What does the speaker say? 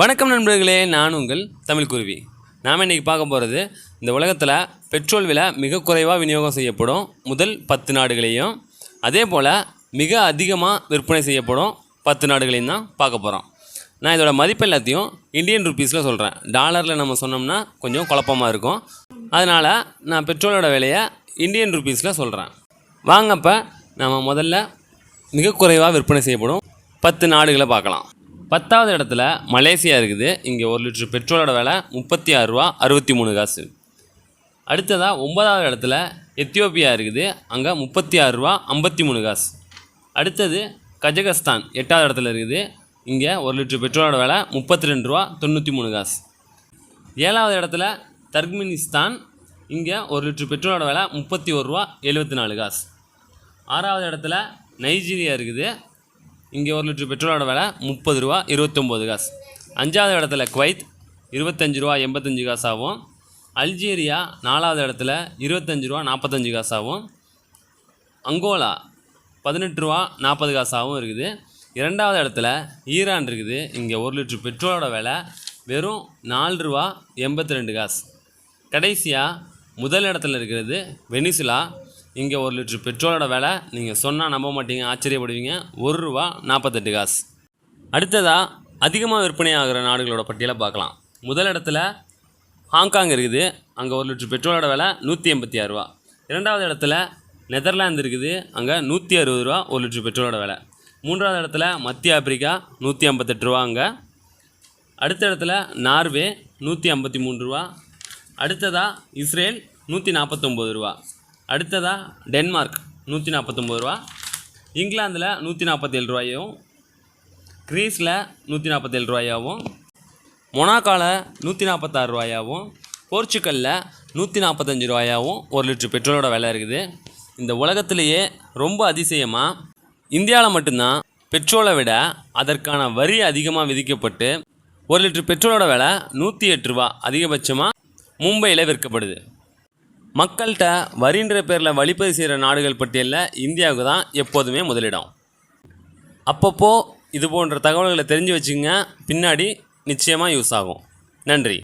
வணக்கம் நண்பர்களே நான் உங்கள் தமிழ் குருவி. நாம் இன்றைக்கி பார்க்க போகிறது இந்த உலகத்தில் பெட்ரோல் விலை மிக குறைவாக விநியோகம் செய்யப்படும் முதல் பத்து நாடுகளையும் அதே போல் மிக அதிகமாக விற்பனை செய்யப்படும் பத்து நாடுகளையும் தான் பார்க்க போகிறோம் நான் இதோட மதிப்பு எல்லாத்தையும் இந்தியன் ருபீஸில் சொல்கிறேன் டாலரில் நம்ம சொன்னோம்னா கொஞ்சம் குழப்பமாக இருக்கும். அதனால் நான் பெட்ரோலோட விலையை இந்தியன் ருபீஸில் சொல்கிறேன் வாங்கப்போ நம்ம முதல்ல மிக குறைவாக விற்பனை செய்யப்படும் பத்து நாடுகளை பார்க்கலாம். பத்தாவது இடத்துல மலேசியா இருக்குது. இங்கே ஒரு லிட்டர் பெட்ரோலோட விலை முப்பத்தி ஆறு ரூபா அறுபத்தி மூணு காசு. அடுத்ததாக ஒன்பதாவது இடத்துல எத்தியோப்பியா இருக்குது. அங்கே முப்பத்தி ஆறு ரூபா ஐம்பத்தி மூணு காசு. அடுத்தது கஜகஸ்தான் எட்டாவது இடத்துல இருக்குது. இங்கே ஒரு லிட்டர் பெட்ரோலோட விலை முப்பத்தி ரெண்டு ரூபா தொண்ணூற்றி மூணு காசு. ஏழாவது இடத்துல தர்க்மினிஸ்தான். இங்கே ஒரு லிட்டர் பெட்ரோலோட விலை முப்பத்தி ஒரு ரூபா எழுபத்தி நாலு காசு. ஆறாவது இடத்துல நைஜீரியா இருக்குது. இங்கே ஒரு லிட்டர் பெட்ரோலோட விலை முப்பது ரூபா இருபத்தொம்போது காசு. அஞ்சாவது இடத்துல குவைத் இருபத்தஞ்சு ரூபா எண்பத்தஞ்சு காசாகவும் அல்ஜீரியா நாலாவது இடத்துல இருபத்தஞ்சு ரூபா நாற்பத்தஞ்சு காசாகவும் அங்கோலா பதினெட்டு ரூபா நாற்பது காசாகவும் இருக்குது. இரண்டாவது இடத்துல ஈரான் இருக்குது. இங்கே ஒரு லிட்டர் பெட்ரோலோட விலை வெறும் நாலு ரூபா எண்பத்தி ரெண்டு காசு. கடைசியாக முதல் இடத்துல இருக்கிறது வெனிசுலா. இங்கே ஒரு லிட்ரு பெட்ரோலோட விலை நீங்கள் சொன்னால் நம்ப மாட்டீங்க ஆச்சரியப்படுவீங்க. ஒரு ரூபா நாற்பத்தெட்டு காசு. அடுத்ததாக அதிகமாக விற்பனை ஆகிற நாடுகளோட பட்டியலை பார்க்கலாம். முதல் இடத்துல ஹாங்காங் இருக்குது. அங்கே ஒரு லிட்ரு பெட்ரோலோட விலை நூற்றி எண்பத்தி ஆறு ரூபா. இரண்டாவது இடத்துல நெதர்லாந்து இருக்குது. அங்கே நூற்றி அறுபது ரூபா ஒரு லிட்டர் பெட்ரோலோட விலை. மூன்றாவது இடத்துல மத்திய ஆப்பிரிக்கா நூற்றி ஐம்பத்தெட்டு ரூபா அங்கே. அடுத்த இடத்துல நார்வே நூற்றி ஐம்பத்தி மூணு ரூபா. அடுத்ததாக இஸ்ரேல் நூற்றி நாற்பத்தொம்போது ரூபா. அடுத்ததாக டென்மார்க் நூற்றி நாற்பத்தொம்போது ரூபா. இங்கிலாந்தில் நூற்றி நாற்பத்தேழு ரூபாயும் க்ரீஸில் நூற்றி நாற்பத்தேழு ரூபாயாவும் மொனாக்காவில் நூற்றி நாற்பத்தாறு ரூபாயாகவும் போர்ச்சுக்கலில் நூற்றி நாற்பத்தஞ்சு ரூபாயாவும் ஒரு லிட்டர் பெட்ரோலோட விலை இருக்குது. இந்த உலகத்திலேயே ரொம்ப அதிசயமாக இந்தியாவில் மட்டும்தான் பெட்ரோலை விட அதற்கான வரி அதிகமாக விதிக்கப்பட்டு ஒரு லிட்டர் பெட்ரோலோட விலை நூற்றி எட்டு ரூபா அதிகபட்சமாக மும்பையில் விற்கப்படுது. மக்கள்கிட்ட வரின்ற பேரில் வழிப்பதிவு செய்கிற நாடுகள் பட்டியலில் இந்தியாவுக்கு தான் எப்போதுமே முதலிடம். அப்பப்போ இது போன்ற தகவல்களை தெரிஞ்சு வச்சுங்க பின்னாடி நிச்சயமாக யூஸ் ஆகும். நன்றி.